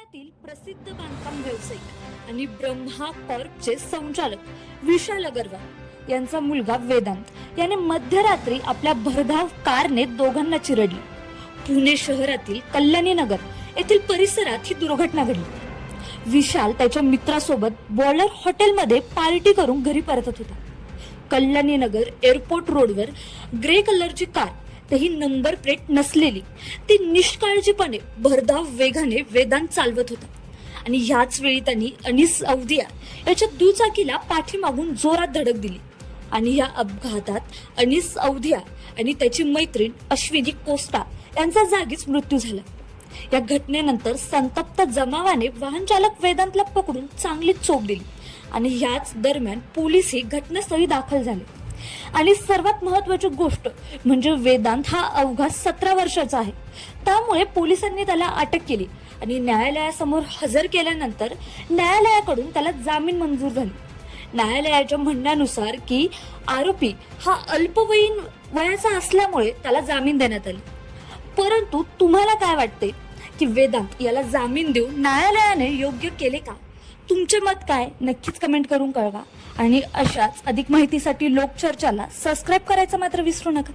पुण्यातील प्रसिद्ध बांधकाम व्यावसायिक आणि ब्रह्मा कॉर्पचे संचालक विशाल अगरवाल यांचा मुलगा वेदांत याने मध्यरात्री आपल्या भरधाव कारने दोघांना चिरडली. पुणे शहरातील कल्याणी नगर येथील परिसरात ही दुर्घटना घडली. विशाल त्याच्या मित्रासोबत बॉलर हॉटेलमध्ये पार्टी करून घरी परतत होता. कल्याणी नगर एअरपोर्ट रोडवर ग्रे कलरची कार तेही नंबर प्लेट नसलेली ती निष्काळजीपणे भरधाव वेगाने वेदांत चालवत होता. आणि ह्याच वेळी त्यांनी अनिस अवदिया याच्या दुचाकीला पाठीमागून जोरात धडक दिली. आणि या अपघातात अनिस अवधिया आणि त्याची मैत्रीण अश्विनी कोस्टा यांचा जागीच मृत्यू झाला. या घटनेनंतर संतप्त जमावाने वाहन चालक वेदांतला पकडून चांगली चोप दिली. आणि ह्याच दरम्यान पोलीसही घटनास्थळी दाखल झाले. आणि सर्वात महत्वाची गोष्ट म्हणजे वेदांत हा अवघा सतरा वर्षाचा आहे. त्यामुळे पोलिसांनी त्याला अटक केली आणि न्यायालयासमोर हजर केल्यानंतर न्यायालयाकडून त्याला जामीन मंजूर झाली. न्यायालयाच्या म्हणण्यानुसार की आरोपी हा अल्पवयीन वयाचा असल्यामुळे त्याला जामीन देण्यात आली. परंतु तुम्हाला काय वाटते की वेदांत याला जामीन देऊन न्यायालयाने योग्य केले का? तुमचे मत काय? नक्कीच कमेंट करून कळवा. आणि अशाच अधिक माहितीसाठी लोकचर्चाला सबस्क्राईब करायचं मात्र विसरू नका.